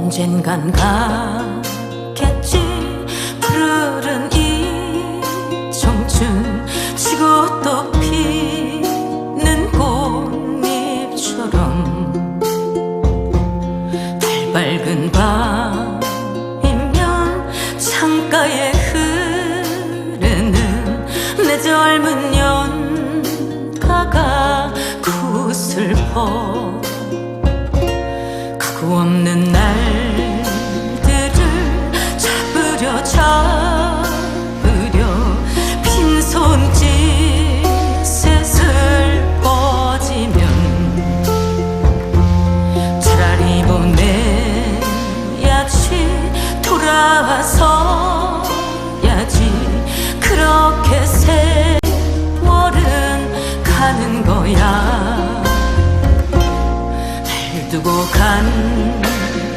언젠간 가겠지. 푸르른 이 청춘 지고 또 피는 꽃잎처럼 달 밝은 밤이면 창가에 흐르는 내 젊은 연가가 구슬퍼 없는 날 두고 간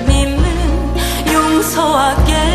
님은 용서하겠지